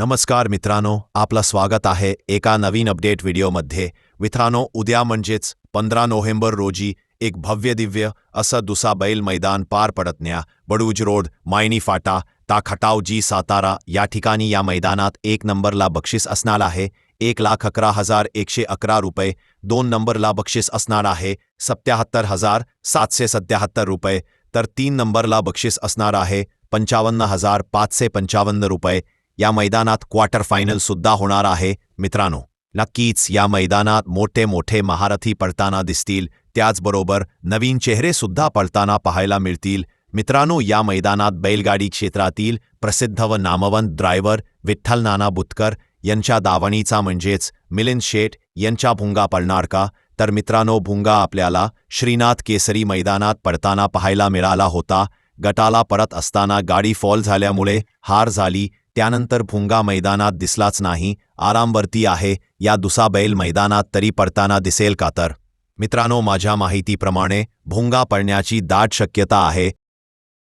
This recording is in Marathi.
नमस्कार मित्रांनो आपलं स्वागत आहे एका नवीन अपडेट व्हिडिओमध्ये. मित्रांनो उद्या म्हणजेच पंधरा नोव्हेंबर रोजी एक भव्य दिव्य असं दुसा बैल मैदान पार पडतण्या बडूज रोड मायनी फाटा ता खटाव जी सातारा या ठिकाणी या मैदानात एक नंबरला बक्षीस असणार आहे. एक लाख अकरा हजार एकशे अकरा रुपये दोन नंबरला बक्षीस असणार आहे. सत्याहत्तर हजार सातशे सत्याहत्तर रुपये तर तीन नंबरला बक्षीस असणार आहे. पंचावन्न हजार पाचशे पंचावन्न रुपये या मैदानात क्वार्टर फायनल सुद्धा होणार आहे. मित्रांनो नक्कीच या मैदानात मोठे मोठे महारथी पडताना दिसतील. त्याचबरोबर नवीन चेहरे सुद्धा पडताना पाहायला मिळतील. मित्रांनो या मैदानात बैलगाडी क्षेत्रातील प्रसिद्ध व नामवंत ड्रायव्हर विठ्ठल नाना बुतकर यांच्या दावणीचा म्हणजेच मिलिंद शेठ यांच्या भुंगा पडणार का? तर मित्रांनो भुंगा आपल्याला श्रीनाथ केसरी मैदानात पडताना पाहायला मिळाला होता. गटाला परत असताना गाडी फॉल झाल्यामुळे हार झाली. त्यानंतर भुंगा मैदानात दिसलाच नाही आरामवरती आहे या दुसा बैल मैदानात तरी पडताना दिसेल का तर? मित्रांनो माझ्या माहितीप्रमाणे भुंगा पडण्याची दाट शक्यता आहे